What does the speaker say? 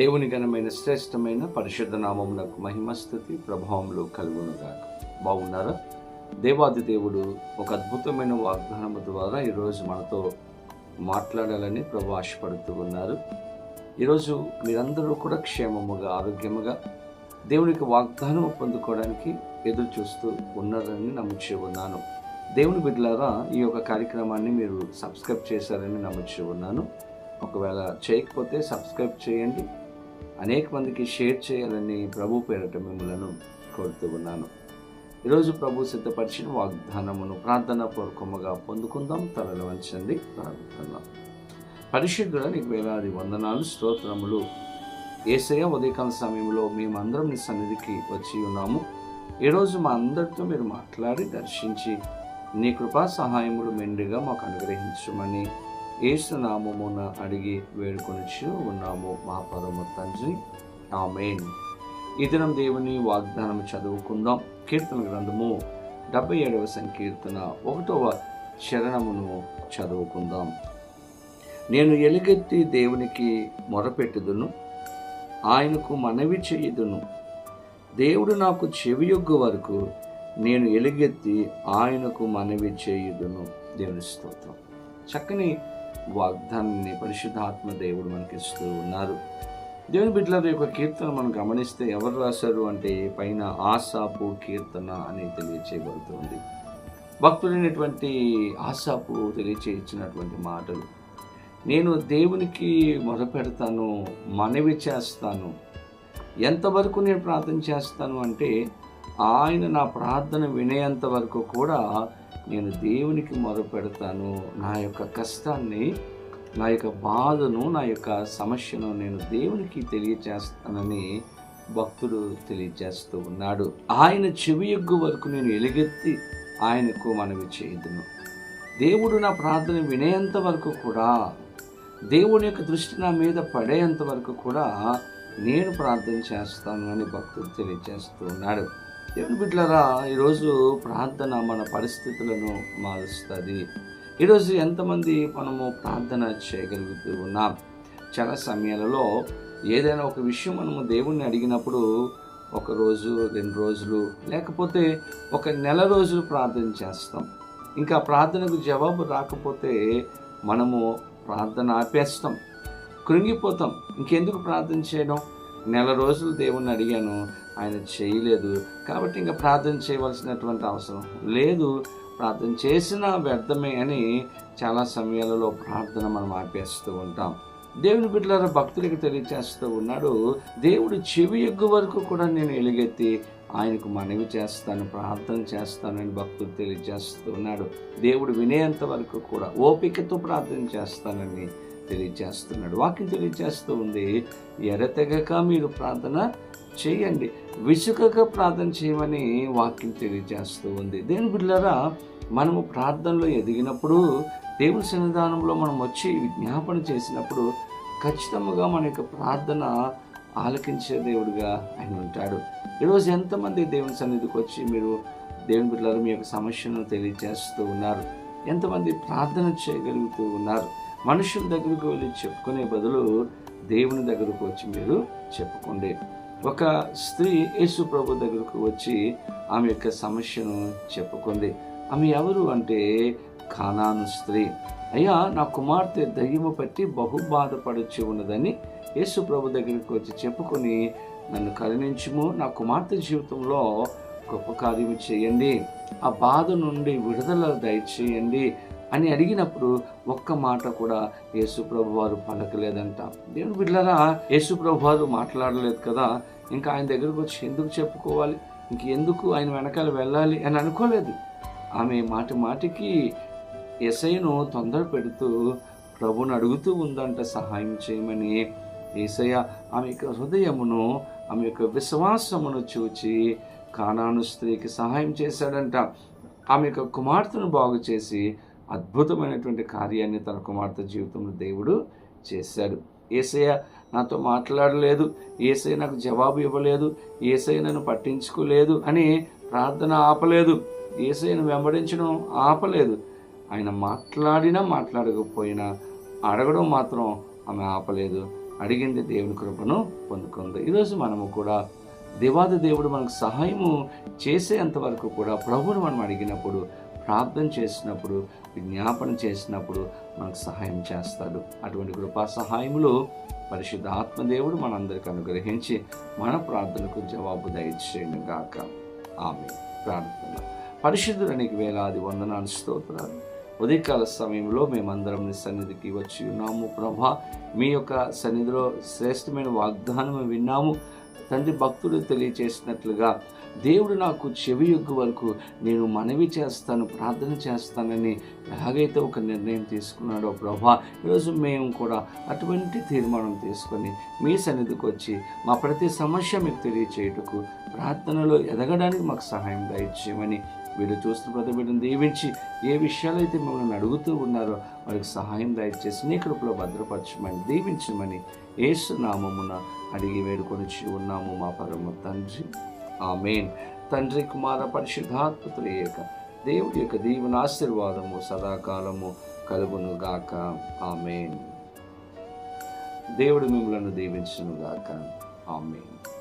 దేవుని ఘనమైన శ్రేష్టమైన పరిశుద్ధ నామమునకు మహిమస్థుతి ప్రభావములు కలుగునుగాక. బాగున్నారా? దేవాది దేవుడు ఒక అద్భుతమైన వాగ్దానము ద్వారా ఈరోజు మనతో మాట్లాడాలని ప్రభు ఆశపడుతూ ఉన్నారు. ఈరోజు మీరందరూ కూడా క్షేమముగా ఆరోగ్యముగా దేవునికి వాగ్దానం పొందుకోవడానికి ఎదురు చూస్తూ ఉన్నారని నమ్ముచి ఉన్నాను. దేవుని బిడ్డలారా ఈ యొక్క కార్యక్రమాన్ని మీరు సబ్స్క్రైబ్ చేశారని నమ్ముచి ఉన్నాను. ఒకవేళ చేయకపోతే సబ్స్క్రైబ్ చేయండి. అనేక మందికి షేర్ చేయాలని ప్రభు పేరట మిమ్మలను కోరుతూ ఉన్నాను. ఈరోజు ప్రభు సిద్ధపరిచిన వాగ్దానమును ప్రార్థన పూర్వకముగా పొందుకుందాం. తలలు వంచండి. ప్రార్థన పరిశుద్ధుల నీకు వేలాది వందనాలు స్తోత్రములు. ఏసయ ఉదయకాల సమయంలో మేమందరం నీ సన్నిధికి వచ్చి ఉన్నాము. ఈరోజు మా అందరితో మీరు మాట్లాడి దర్శించి నీ కృపా సహాయములు మెండుగా మాకు అనుగ్రహించమని ఏసునామమున అడిగి వేడుకొనిచ్చు ఉన్నాము. మా పరమ తండ్రి. ఆమెన్. ఈ దినం దేవుని వాగ్దానం చదువుకుందాం. కీర్తన గ్రంథము డెబ్బై ఏడవ సంకీర్తన ఒకటవ శరణమును చదువుకుందాం. నేను ఎలుగెత్తి దేవునికి మొరపెట్టుదును. ఆయనకు మనవి చేయుదును. దేవుడు నాకు చెవియొగ్గు వరకు నేను ఎలుగెత్తి ఆయనకు మనవి చేయుదును. దేవుని స్తోత్రం. చక్కని వాగ్దానాన్ని పరిశుద్ధాత్మ దేవుడు మనకి ఇస్తూ ఉన్నారు. దేవుని బిడ్డల యొక్క కీర్తన మనం గమనిస్తే ఎవరు రాశారు అంటే పైన ఆసాపు కీర్తన అని తెలియచేయబడుతుంది. భక్తులైనటువంటి ఆసాపు తెలియచేయించినటువంటి మాటలు. నేను దేవునికి మొరపెడతాను మనవి చేస్తాను. ఎంతవరకు నేను ప్రార్థన చేస్తాను అంటే ఆయన నా ప్రార్థన వినేంత వరకు కూడా నేను దేవునికి మొరపెడతాను. నా యొక్క కష్టాన్ని నా యొక్క బాధను నా యొక్క సమస్యను నేను దేవునికి తెలియచేస్తానని భక్తుడు తెలియజేస్తూ ఉన్నాడు. ఆయన చెవి ఎగ్గు వరకు నేను ఎలుగెత్తి ఆయనకు మనవి చేయదును. దేవుడు నా ప్రార్థన వినేంత వరకు కూడా దేవుని యొక్క దృష్టి నా మీద పడేంత వరకు కూడా నేను ప్రార్థన చేస్తాను అని భక్తుడు తెలియజేస్తూ ఉన్నాడు. దేవుని బిడ్డలరా ఈరోజు ప్రార్థన మన పరిస్థితులను మారుస్తుంది. ఈరోజు ఎంతమంది మనము ప్రార్థన చేయగలుగుతూ ఉన్నాం? చాలా సమయాలలో ఏదైనా ఒక విషయం మనము దేవుణ్ణి అడిగినప్పుడు ఒక రోజు రెండు రోజులు లేకపోతే ఒక నెల రోజులు ప్రార్థన చేస్తాం. ఇంకా ప్రార్థనకు జవాబు రాకపోతే మనము ప్రార్థన ఆపేస్తాం. కృంగిపోతాం. ఇంకెందుకు ప్రార్థన చేయడం? నెల రోజులు దేవుణ్ణి అడిగాను ఆయన చేయలేదు. కాబట్టి ఇంకా ప్రార్థన చేయవలసినటువంటి అవసరం లేదు. ప్రార్థన చేసిన వ్యర్థమే అని చాలా సమయాలలో ప్రార్థన మనం ఆపేస్తూ ఉంటాం. దేవుని బిడ్డల భక్తులకు తెలియచేస్తూ ఉన్నాడు దేవుడు చెవి ఎగ్గు వరకు కూడా నేను ఎలుగెత్తి ఆయనకు మనవి చేస్తాను ప్రార్థన చేస్తానని భక్తులు తెలియజేస్తూ ఉన్నాడు. దేవుడు వినేంత వరకు కూడా ఓపికతో ప్రార్థన చేస్తానని తెలియజేస్తున్నాడు వాక్యం తెలియజేస్తూ ఉంది. ఎరతెగక మీరు ప్రార్థన చేయండి. విసుకగా ప్రార్థన చేయమని వాక్యం తెలియజేస్తూ ఉంది. దేని బిడ్డలారా మనము ప్రార్థనలో ఎదిగినప్పుడు దేవుని సన్నిధానంలో మనం వచ్చి విజ్ఞాపన చేసినప్పుడు ఖచ్చితంగా మన యొక్క ప్రార్థన ఆలకించే దేవుడిగా ఆయన ఉంటాడు. ఈరోజు ఎంతమంది దేవుని సన్నిధికి వచ్చి మీరు దేవుని బిడ్డలు మీ యొక్క సమస్యను తెలియజేస్తూ ఉన్నారు? ఎంతమంది ప్రార్థన చేయగలుగుతూ ఉన్నారు? మనుషుల దగ్గరకు వెళ్ళి చెప్పుకునే బదులు దేవుని దగ్గరకు వచ్చి మీరు చెప్పుకోండి. ఒక స్త్రీ యేసు ప్రభు దగ్గరకు వచ్చి ఆమె యొక్క సమస్యను చెప్పుకుంది. ఆమె ఎవరు అంటే ఖానాను స్త్రీ. అయ్యా నా కుమార్తె దయ్యము పట్టి బహు బాధపడుచు ఉన్నదని యేసు ప్రభు దగ్గరికి వచ్చి చెప్పుకొని నన్ను కరుణించుము. నా కుమార్తె జీవితంలో గొప్ప కార్యము చేయండి. ఆ బాధ నుండి విడుదల దయచేయండి. అని అడిగినప్పుడు ఒక్క మాట కూడా యేసుప్రభు వారు పలకలేదంట. దేవుని బిడ్డలారా యేసుప్రభు వారు మాట్లాడలేదు కదా. ఇంకా ఆయన దగ్గరకు వచ్చి ఎందుకు చెప్పుకోవాలి? ఇంక ఎందుకు ఆయన వెనకాల వెళ్ళాలి అని అనుకోలేదు. ఆమె మాటి మాటికి ఎసయ్యను తొందర పెడుతూ ప్రభుని అడుగుతూ ఉందంట సహాయం చేయమని. ఏసయ్య ఆమె యొక్క హృదయమును ఆమె యొక్క విశ్వాసమును చూచి కానాను స్త్రీకి సహాయం చేశాడంట. ఆమె యొక్క కుమార్తెను బాగు చేసి అద్భుతమైనటువంటి కార్యాన్ని తన కుమార్తె జీవితంలో దేవుడు చేశాడు. ఏసయ్య నాతో మాట్లాడలేదు ఏసయ్య నాకు జవాబు ఇవ్వలేదు ఏసయ్య నన్ను పట్టించుకోలేదు అని ప్రార్థన ఆపలేదు ఏసయ్యను వెంబడించడం ఆపలేదు. ఆయన మాట్లాడినా మాట్లాడకపోయినా అడగడం మాత్రం ఆమె ఆపలేదు. అడిగింది దేవుని కృపను పొందుకుంది. ఈరోజు మనము కూడా దేవాది దేవుడు మనకు సహాయము చేసేంత వరకు కూడా ప్రభువును మనం అడిగినప్పుడు ప్రార్థన చేసినప్పుడు విజ్ఞాపన చేసినప్పుడు మనకు సహాయం చేస్తాడు. అటువంటి కృపా సహాయములు పరిశుద్ధ ఆత్మదేవుడు మనందరికి అనుగ్రహించి మన ప్రార్థనకు జవాబు దయచేయండి గాక. ఆమె ప్రార్థన పరిశుద్ధులనికి వేలాది వందనాలు స్తోత్రాలు. ఉదయకాల సమయంలో మేమందరం నీ సన్నిధికి వచ్చి ఉన్నాము. ప్రభా మీ యొక్క సన్నిధిలో శ్రేష్టమైన వాగ్దానం విన్నాము. తండ్రి భక్తులు తెలియచేసినట్లుగా దేవుడు నాకు చెవి యొగ్గు వరకు నేను మనవి చేస్తాను ప్రార్థన చేస్తానని ఎలాగైతే ఒక నిర్ణయం తీసుకున్నాడో ప్రభా ఈరోజు మేము కూడా అటువంటి తీర్మానం తీసుకొని మీ సన్నిధికి వచ్చి మా ప్రతి సమస్య మీకు తెలియచేయుటకు ప్రార్థనలో ఎదగడానికి మాకు సహాయం దయచేయమని వీళ్ళు చూస్తున్న ప్రతి బిడ్డను దీవించి ఏ విషయాలైతే మిమ్మల్ని అడుగుతూ ఉన్నారో వారికి సహాయం దయచేసి నీ కృపలో భద్రపరచమని దీవించమని ఏసునామమున అడిగి వేడుకొని ఉన్నాము మా పరమ తండ్రి. ఆమెన్. తండ్రి కుమార పరిశుద్ధాత్మతుల ఏక దేవుడి యొక్క దీవెన ఆశీర్వాదము సదాకాలము కలుగును గాక ఆమెన్. దేవుడు మిమ్మలను దీవించును గాక ఆమెన్.